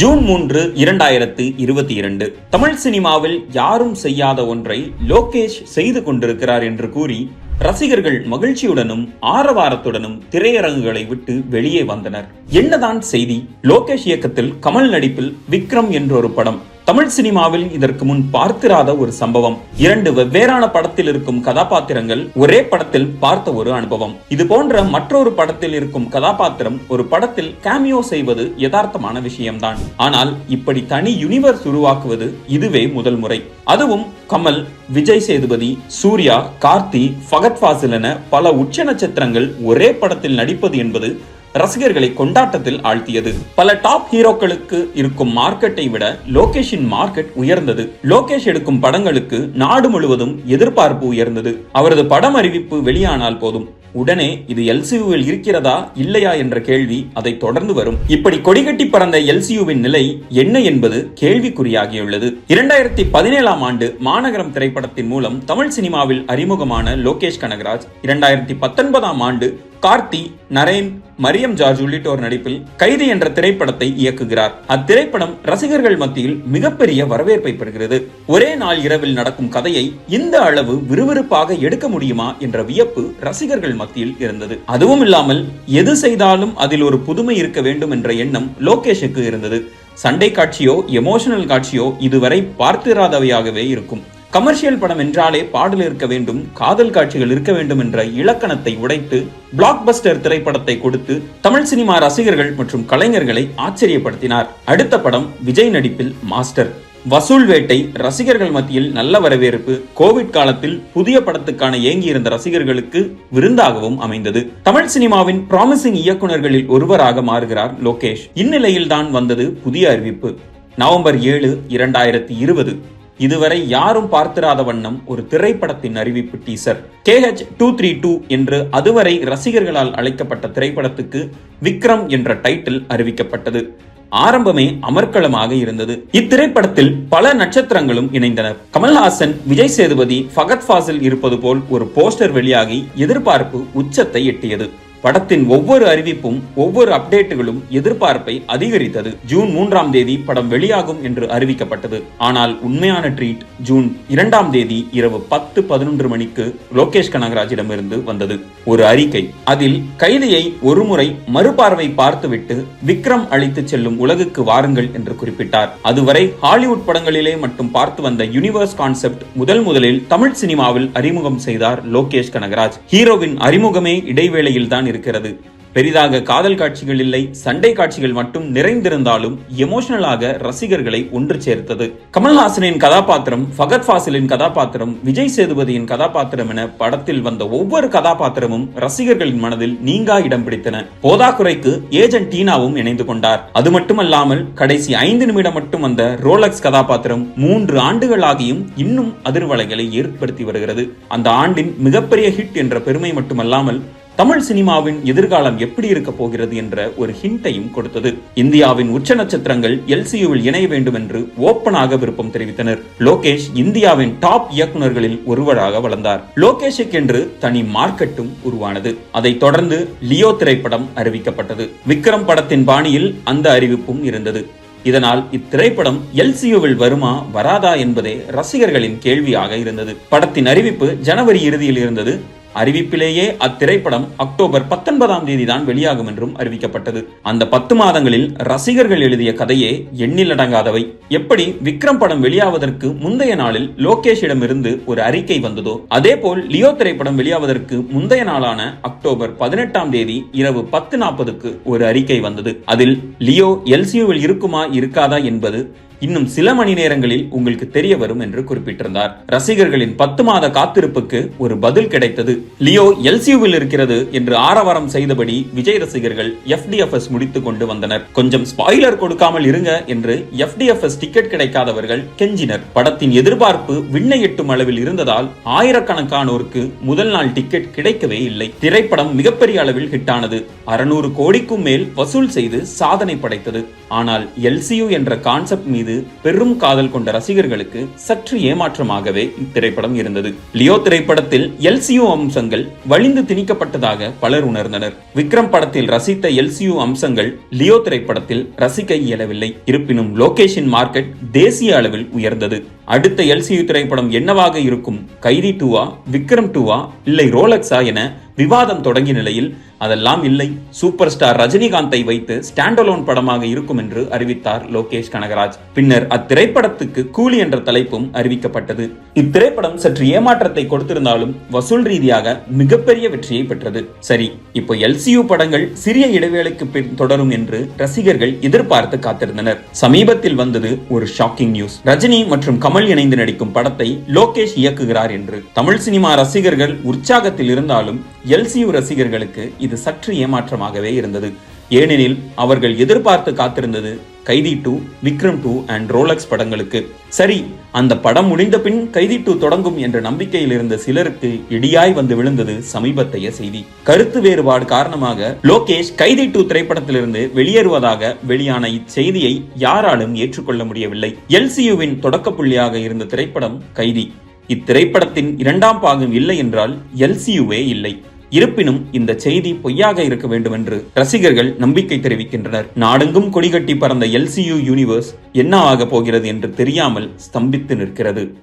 June மூன்று இரண்டாயிரத்து இருபத்தி இரண்டு. தமிழ் சினிமாவில் யாரும் செய்யாத ஒன்றை லோகேஷ் செய்து கொண்டிருக்கிறார் என்று கூறி ரசிகர்கள் மகிழ்ச்சியுடனும் ஆரவாரத்துடனும் திரையரங்குகளை விட்டு வெளியே வந்தனர். என்னதான் செய்தி? லோகேஷ் இயக்கத்தில் கமல் நடிப்பில் விக்ரம் என்றொரு படம். தமிழ் சினிமாவில் இதற்கு முன் பார்த்திராத ஒரு சம்பவம். இரண்டு வெவ்வேறான படத்தில் இருக்கும் கதாபாத்திரங்கள் ஒரே படத்தில் பார்த்த ஒரு அனுபவம். இது போன்ற மற்றொரு படத்தில் இருக்கும் கதாபாத்திரம் ஒரு படத்தில் கேமியோ செய்வது யதார்த்தமான விஷயம்தான். ஆனால் இப்படி தனி யூனிவர்ஸ் உருவாக்குவது இதுவே முதல் முறை. அதுவும் கமல் விஜய் சேதுபதி சூர்யா கார்த்தி ஃபகத் ஃபாசில் என பல உச்ச நட்சத்திரங்கள் ஒரே படத்தில் நடிப்பது என்பது ரசிகர்களை கொண்டாட்டத்தில் ஆழ்த்தியது. பல டாப் ஹீரோக்களுக்கு இருக்கும் மார்க்கெட்டை விட லோகேஷின் மார்க்கெட் உயர்ந்தது. லோகேஷ் எடுக்கும் படங்களுக்கு நாடு முழுவதும் எதிர்பார்ப்பு உயர்ந்தது. அவரது படம் அறிவிப்பு வெளியானால் போதும். உடனே இது எல்சியூவில் இருக்கிறதா இல்லையா என்ற கேள்வி அதை தொடர்ந்து வரும். இப்படி கொடிகட்டி பறந்த எல்சியூவின் நிலை என்ன என்பது கேள்விக்குறியாகியுள்ளது. இரண்டாயிரத்தி பதினேழாம் ஆண்டு மாநகரம் திரைப்படத்தின் மூலம் தமிழ் சினிமாவில் அறிமுகமான லோகேஷ் கனகராஜ். இரண்டாயிரத்தி பத்தொன்பதாம் ஆண்டு கார்த்தி நரேன் மரியம் ஜார்ஜ் உள்ளிட்டோர் நடிப்பில் கைது என்ற திரைப்படத்தை இயக்குகிறார். அத்திரைப்படம் ரசிகர்கள் மத்தியில் மிகப்பெரிய வரவேற்பை பெறுகிறது. ஒரே நாள் இரவில் நடக்கும் கதையை இந்த அளவு விறுவிறுப்பாக எடுக்க முடியுமா என்ற வியப்பு ரசிகர்கள் மத்தியில் இருந்தது. அதுவும் இல்லாமல் எது செய்தாலும் அதில் ஒரு புதுமை இருக்க வேண்டும் என்ற எண்ணம் லோகேஷுக்கு இருந்தது. சண்டை காட்சியோ எமோஷனல் காட்சியோ இதுவரை பார்த்திராதவையாகவே இருக்கும். கமர்ஷியல் படம் என்றாலே பாடல் இருக்க வேண்டும் காதல் காட்சிகள் இருக்க வேண்டும் என்ற இலக்கணத்தை உடைத்து பிளாக் பஸ்டர் திரைப்படத்தை கொடுத்து தமிழ் சினிமா ரசிகர்கள் மற்றும் கலைஞர்களை ஆச்சரியப்படுத்தினார். அடுத்த படம் விஜய் நடிப்பில் மாஸ்டர். வசூல் வேட்டை ரசிகர்கள் மத்தியில் நல்ல வரவேற்பு கோவிட் காலத்தில் புதிய படத்துக்கான ஏங்கியிருந்த ரசிகர்களுக்கு விருந்தாகவும் அமைந்தது. தமிழ் சினிமாவின் ப்ராமிசிங் இயக்குநர்களில் ஒருவராக மாறுகிறார் லோகேஷ். இந்நிலையில்தான் வந்தது புதிய அறிவிப்பு. நவம்பர் ஏழு இரண்டாயிரத்தி இருபது. இதுவரை யாரும் பார்த்திராத வண்ணம் ஒரு திரைப்படத்தின் அறிவிப்பு teaser. KH two three two என்று அதுவரை ரசிகர்களால் அழைக்கப்பட்ட திரைப்படத்துக்கு விக்ரம் என்ற டைட்டில் அறிவிக்கப்பட்டது. ஆரம்பமே அமர்க்களமாக இருந்தது. இத்திரைப்படத்தில் பல நட்சத்திரங்களும் இணைந்தனர் கமல்ஹாசன் விஜய் சேதுபதி ஃபகத் ஃபாசில் இருப்பது போல் ஒரு போஸ்டர் வெளியாகி எதிர்பார்ப்பு உச்சத்தை எட்டியது. படத்தின் ஒவ்வொரு அறிவிப்பும் ஒவ்வொரு அப்டேட்டுகளும் எதிர்பார்ப்பை அதிகரித்தது. ஜூன் மூன்றாம் தேதி படம் வெளியாகும் என்று அறிவிக்கப்பட்டது. ஆனால் உண்மையான ட்ரீட் ஜூன் இரண்டாம் தேதி இரவு பத்து பதினொன்று மணிக்கு லோகேஷ் கனகராஜிடமிருந்து வந்தது. ஒரு அறிக்கை. அதில் கைதியை ஒருமுறை மறுபார்வை பார்த்துவிட்டு விக்ரம் அழைத்து செல்லும் உலகுக்கு வாருங்கள் என்று குறிப்பிட்டார். அதுவரை ஹாலிவுட் படங்களிலே மட்டும் பார்த்து வந்த யூனிவர்ஸ் கான்செப்ட் முதல் முதலில் தமிழ் சினிமாவில் அறிமுகம் செய்தார் லோகேஷ் கனகராஜ். ஹீரோவின் அறிமுகமே இடைவேளையில் தான் இருக்கிறது. பெரிதாக காதல் காட்சிகள் இல்லை சண்டை காட்சிகள் மட்டும் நிறைந்திருந்தாலும் எமோஷனலாக ரசிகர்களை ஒன்று சேர்த்தது. கமல்ஹாசனின் கதாபாத்திரம் ஃபகத் ஃபாசிலின் கதாபாத்திரம் விஜய் சேதுபதியின் கதாபாத்திரம் என படத்தில் வந்த ஒவ்வொரு கதாபாத்திரமும் ரசிகர்களின் மனதில் நீங்கா இடம் பிடித்தன. போதாக்குறைக்கு ஏஜென்ட் டீனாவும் இணைந்து கொண்டார். அது மட்டுமல்லாமல் கடைசி ஐந்து நிமிடம் மட்டும் வந்த ரோலக்ஸ் கதாபாத்திரம் மூன்று ஆண்டுகளாகியும் இன்னும் அதிர்வலைகளை ஏற்படுத்தி வருகிறது. அந்த ஆண்டின் மிகப்பெரிய ஹிட் என்ற பெருமை மட்டுமல்லாமல் தமிழ் சினிமாவின் எதிர்காலம் எப்படி இருக்க போகிறது என்ற ஒரு ஹிண்டையும் கொடுத்தது. இந்தியாவின் உச்ச நட்சத்திரங்கள் எல்சியூவில் இணைய வேண்டும் என்று ஓப்பனாக விருப்பம் தெரிவித்தனர். லோகேஷ் இந்தியாவின் டாப் இயக்குநர்களில் ஒருவராக வளர்ந்தார். லோகேஷுக்கு என்று தனி மார்க்கெட்டும் உருவானது. அதைத் தொடர்ந்து லியோ திரைப்படம் அறிவிக்கப்பட்டது. விக்ரம் படத்தின் பாணியில் அந்த அறிவிப்பும் இருந்தது. இதனால் இத்திரைப்படம் எல்சியோவில் வருமா வராதா என்பதே ரசிகர்களின் கேள்வியாக இருந்தது. படத்தின் அறிவிப்பு ஜனவரி இறுதியில் இருந்தது. அறிவிப்பிலேயே அத்திரைப்படம் அக்டோபர் பத்தொன்பதாம் தேதி தான் வெளியாகும் என்றும் அறிவிக்கப்பட்டது. அந்த பத்து மாதங்களில் ரசிகர்கள் எழுதிய கதையே எண்ணிலடங்காதவை எப்படி விக்ரம் படம் வெளியாவதற்கு முந்தைய நாளில் லோகேஷிடமிருந்து ஒரு அறிக்கை வந்ததோ அதே போல் லியோ திரைப்படம் வெளியாவதற்கு முந்தைய நாளான அக்டோபர் பதினெட்டாம் தேதி இரவு பத்து நாற்பதுக்கு ஒரு அறிக்கை வந்தது. அதில் லியோ எல்சியூவில் இருக்குமா இருக்காதா என்பது இன்னும் சில மணி நேரங்களில் உங்களுக்கு தெரிய வரும் என்று குறிப்பிட்டிருந்தார். ரசிகர்களின் பத்து மாத காத்திருப்புக்கு ஒரு பதில் கிடைத்தது. லியோ எல்சியூவில் இருக்கிறது என்று ஆரவாரம் செய்தபடி விஜய் ரசிகர்கள் எஃப்டிஎஃப்எஸ் முடித்துக் கொண்டு வந்தனர். கொஞ்சம் ஸ்பாய்லர் கொடுக்காமல் இருங்க என்று எஃப்டிஎஃப்எஸ் டிக்கெட் கிடைக்காதவர்கள் கெஞ்சினர். படத்தின் எதிர்பார்ப்பு விண்ணை எட்டும் அளவில் இருந்ததால் ஆயிரக்கணக்கானோருக்கு முதல் நாள் டிக்கெட் கிடைக்கவே இல்லை. திரைப்படம் மிகப்பெரிய அளவில் ஹிட்டானது அறுநூறு கோடிக்கும் மேல் வசூல் செய்து சாதனை படைத்தது. ஆனால் எல்சியூ என்ற கான்செப்ட் மீது மீது பெரும் காதல் கொண்ட ரசிகர்களுக்கு சற்று ஏமாற்றமாகவே இத்திரைப்படம் இருந்தது. லியோ திரைப்படத்தில் எல்சியு அம்சங்கள் வலிந்து திணிக்கப்பட்டதாக பலர் உணர்ந்தனர். விக்ரம் படத்தில் ரசித்த எல்சியு அம்சங்கள் லியோ திரைப்படத்தில் ரசிக்க இயலவில்லை. இருப்பினும் லோகேஷின் மார்க்கெட் தேசிய அளவில் உயர்ந்தது. அடுத்த எல்சியு திரைப்படம் என்னவாக இருக்கும்? கைதி டூவா விக்ரம் டூவா இல்லை ரோலக்ஸா என விவாதம் தொடங்கிய நிலையில் அதெல்லாம் இல்லை. சூப்பர் ஸ்டார் ரஜினிகாந்தை வைத்து ஸ்டாண்டலோன் படமாக இருக்கும் என்று அறிவித்தார் லோகேஷ் கனகராஜ். பின்னர் அத்திரைப்படத்துக்கு கூலி என்ற தலைப்பும் அறிவிக்கப்பட்டது. இத்திரைப்படம் சற்று ஏமாற்றத்தை கொடுத்திருந்தாலும் வசூல் ரீதியாக மிகப்பெரிய வெற்றியை பெற்றது. சரி இப்போ எல்சியு படங்கள் சிறிய இடைவேளைக்கு பின் தொடரும் என்று ரசிகர்கள் எதிர்பார்த்து காத்திருந்தனர். சமீபத்தில் வந்தது ஒரு ஷாக்கிங் நியூஸ். ரஜினி மற்றும் கமல் இணைந்து நடிக்கும் படத்தை லோகேஷ் இயக்குகிறார் என்று. தமிழ் சினிமா ரசிகர்கள் உற்சாகத்தில் இருந்தாலும் எல்சியு ரசிகர்களுக்கு இது இது சற்று ஏமாற்றமாகவே இருந்தது. ஏனெனில் அவர்கள் எதிர்பார்த்து காத்திருந்தது Kaithi two Vikram two and Rolex படங்களுக்கு. சரி அந்த படம் முடிந்த பின் கைதி டூ தொடங்கும் என்ற நம்பிக்கையில் இருந்த சிலருக்கு இடியாய் வந்து விழுந்தது சமீபத்தைய செய்தி. கருத்து வேறுபாடு காரணமாக லோகேஷ் கைதி டூ திரைப்படத்திலிருந்து வெளியேறுவதாக வெளியான இச்செய்தியை யாராலும் ஏற்றுக்கொள்ள முடியவில்லை. எல்சியுவின் தொடக்க புள்ளியாக இருந்த திரைப்படம் கைதி. இத்திரைப்படத்தின் இரண்டாம் பாகம் இல்லை என்றால் எல்சியுவே இல்லை. இருப்பினும் இந்த செய்தி பொய்யாக இருக்க வேண்டும் என்று ரசிகர்கள் நம்பிக்கை தெரிவிக்கின்றனர். நாடெங்கும் கொடிகட்டி பறந்த எல்சியு யூனிவர்ஸ் என்ன ஆக போகிறது என்று தெரியாமல் ஸ்தம்பித்து நிற்கிறது.